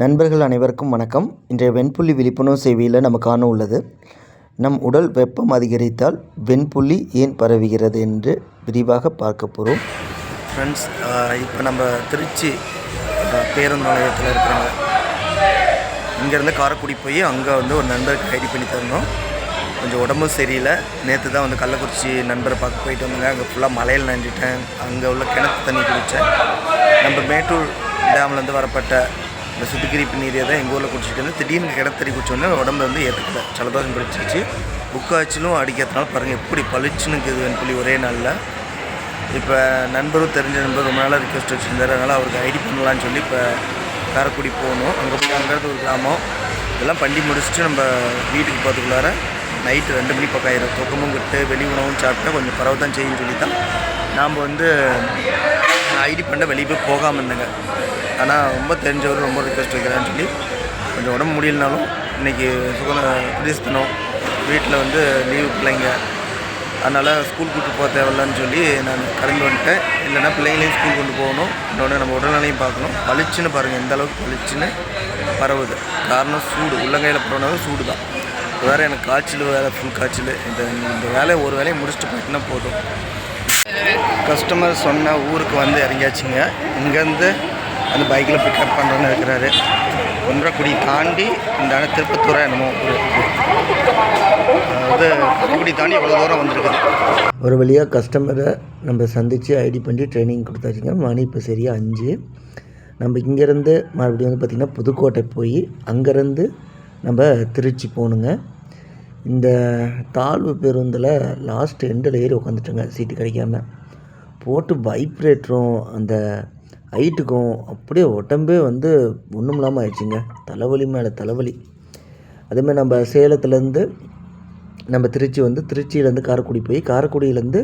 நண்பர்கள் அனைவருக்கும் வணக்கம். இன்றைய வெண்புள்ளி விழிப்புணர்வு சேவையில் நம்ம காண உள்ளது. நம் உடல் வெப்பம் அதிகரித்தால் வெண்புள்ளி ஏன் பரவுகிறது என்று விரிவாக பார்க்க போகிறோம் ஃப்ரெண்ட்ஸ் இப்போ நம்ம திருச்சி பேருந்து நிலையத்தில் இருக்கிறாங்க இங்கேருந்து காரைக்குடி போய் அங்கே வந்து ஒரு நண்பருக்கு ஐடி பண்ணி தரணும். கொஞ்சம் உடம்பு சரியில்லை. நேற்று தான் வந்து கள்ளக்குறிச்சி நண்பரை பார்க்க போயிட்டு வந்தேங்க அங்கே ஃபுல்லாக மலையில் நனைஞ்சிட்டேன். அங்கே உள்ள கிணத்து தண்ணி குடித்தேன். நம்ம மேட்டூர் டேம்லேருந்து வரப்பட்ட இந்த சுத்திகரிப்பு நீரியை தான் எங்கள் ஊரில் குடிச்சிட்டு வந்து திடீர்னு கிடத்தறி குடிச்சோடனே உடம்பு வந்து ஏற்றுக்கல சலதோஷம் பிடிச்சிச்சு புக்காய்ச்சலும் அடிக்கிறதுனால பாருங்கள் எப்படி பளிச்சுன்னு இருக்குது ஒரே நாளில். இப்போ நண்பரும் தெரிஞ்ச நண்பர் ரொம்ப நாளாக ரிக்வஸ்ட் வச்சுருந்தார். அதனால் அவருக்கு ஐடி பண்ணலான்னு சொல்லி இப்போ காரைக்குடி போகணும். அங்கே போய் அங்கேருந்து ஒரு கிராமம். இதெல்லாம் பண்ணி முடிச்சுட்டு நம்ம வீட்டுக்கு பார்த்துக்குள்ளார நைட்டு ரெண்டு மணி பக்கம் ஆயிரும். தூக்கமும் கிட்டு வெளி உணவும் சாப்பிட்டா கொஞ்சம் பரவ தான் செய்யும் சொல்லி தான் நாம் வந்து ஐடி பண்ண வெளியே போய் போகாமல் இருந்தேங்க. ஆனால் ரொம்ப தெரிஞ்சவர் ரொம்ப ரிக்வெஸ்ட் வைக்கிறேன்னு சொல்லி கொஞ்சம் உடம்பு முடியலனாலும் இன்றைக்கி சுகன குடிஸ் தினம் வீட்டில் வந்து லீவு பிள்ளைங்க அதனால் ஸ்கூல் கூட்டு போக தேவையில்லன்னு சொல்லி நான் கலந்து வந்துட்டேன். இல்லைன்னா பிள்ளைங்களையும் ஸ்கூல் கொண்டு போகணும். இன்னொன்று நம்ம உடல்நிலையும் பார்க்கணும். பளிச்சுன்னு பாருங்கள் எந்த அளவுக்கு பளிச்சுன்னு பரவுது. காரணம் சூடு. உள்ளங்கையில் பரவுனாலும் சூடு தான் வேறு எனக்கு காய்ச்சல் வேறு ஃபுல் காய்ச்சல். இந்த இந்த வேலையை ஒரு வேலையை முடிச்சுட்டு போயிட்டுனா போதும். கஸ்டமர் சொன்ன ஊருக்கு வந்து இறங்கியாச்சுங்க. இங்கேருந்து அந்த பைக்கில் பிக்கப் பண்ணுறோன்னு இருக்கிறாரு. ஒன்றரைக்குடி தாண்டி இந்த இடம் திருப்பத்தூரா என்னமோ அது குன்றக்குடி தாண்டி இவ்வளோ தூரம் வந்திருக்குது. ஒரு வழியாக கஸ்டமரை நம்ம சந்தித்து ஐடி பண்ணி ட்ரைனிங் கொடுத்தாச்சுங்க. மணி இப்போ சரியாக அஞ்சு. நம்ம இங்கேருந்து மறுபடியும் வந்து பார்த்திங்கன்னா புதுக்கோட்டை போய் அங்கேருந்து நம்ம திருச்சி போகணுங்க. இந்த தாழ்வு பேருந்தில் லாஸ்ட் எண்டில் ஏறி உட்காந்துட்டோங்க சீட்டு கிடைக்காம. போட்டு வைப்ரேட்டரும் அந்த ஹைட்டுக்கும் அப்படியே உடம்பே வந்து ஒன்றும் இல்லாமல் ஆயிடுச்சுங்க. தலைவலி மேலே தலைவலி. அதேமாதிரி நம்ம சேலத்துலேருந்து நம்ம திருச்சி வந்து திருச்சியிலேருந்து காரைக்குடி போய் காரைக்குடியிலேருந்து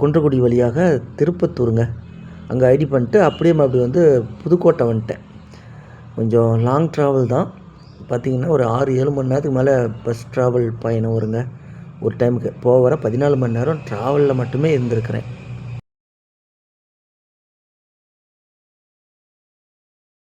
குன்றக்குடி வழியாக திருப்பத்தூருங்க. அங்கே ஐடி பண்ணிட்டு அப்படியே அப்படி வந்து புதுக்கோட்டை வந்துட்டேன். கொஞ்சம் லாங் ட்ராவல் தான். பார்த்திங்கன்னா ஒரு ஆறு ஏழு மணி நேரத்துக்கு மேலே பஸ் ட்ராவல் பயணம் வருங்க. ஒரு டைமுக்கு போக வர பதினாலு மணி நேரம் ட்ராவலில் மட்டுமே இருந்திருக்கிறேன்.